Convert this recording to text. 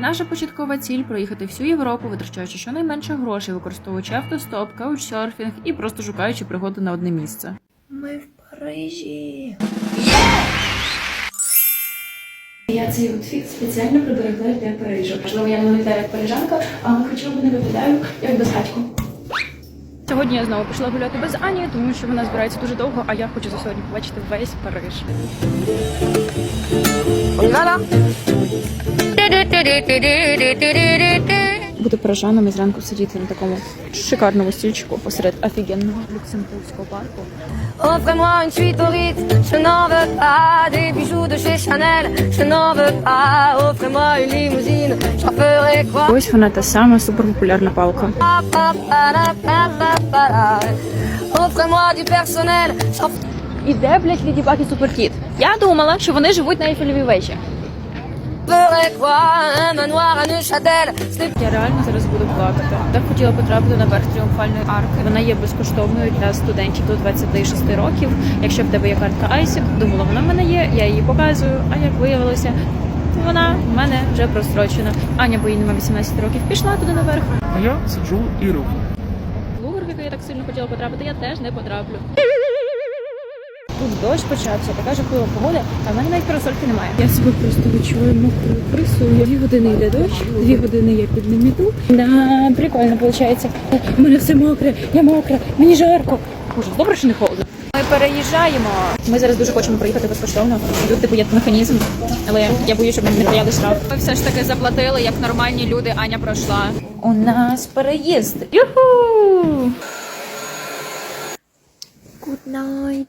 Наша початкова ціль проїхати всю Європу, витрачаючи щонайменше грошей, використовуючи автостоп, каучсерфінг і просто шукаючи пригоди на одне місце. Ми в Парижі. Я цей outfit спеціально приберегла для Парижу. Можливо, я не виглядаю як парижанка, але хоча б не виглядаю як безгатько. Сьогодні я знову пішла гуляти без Ані, тому що вона збирається дуже довго, а я хочу за сьогодні побачити весь Париж. Парижаном і зранку сидіти на такому шикарному стільчику посеред офігенного люксембурзького парку. Offrez-moi une suite au Ritz, je n'en veux pas des bijoux de chez Chanel, je n'en veux pas. Offrez-moi une limousine, j'en ferai quoi Ось вона та сама суперпопулярна палка. Offrez-moi du personnel, j'en І блядь, Ліді Баг і Суперкіт? Я думала, що вони живуть на Ейфелевій вежі. Я реально зараз буду плакати. Так хотіла потрапити на верх тріумфальної арки. Вона є безкоштовною для студентів до 26 років. Якщо в тебе є картка ISIC, думала, вона в мене є, я її показую. А як виявилося, вона в мене вже прострочена. Аня, бо їй нема 18 років, пішла туди наверх. А я сиджу і роблю. Лувр, в який я так сильно хотіла потрапити, я теж не потраплю. Тут дощ почався, така жахлива погода, а в мене навіть парасольки немає. Я себе просто відчуваю мокрою крисою. Дві години йде дощ, дві години я під ним іду. Да, прикольно виходить. У мене все мокре, я мокра, мені жарко. Боже, добре, що не холодно. Ми переїжджаємо. Ми зараз дуже хочемо проїхати безкоштовно. Тут типу є механізм, але я боюсь, щоб не прияли штраф. Ми все ж таки заплатили, як нормальні люди. Аня пройшла. У нас переїзд. Юху! Good night.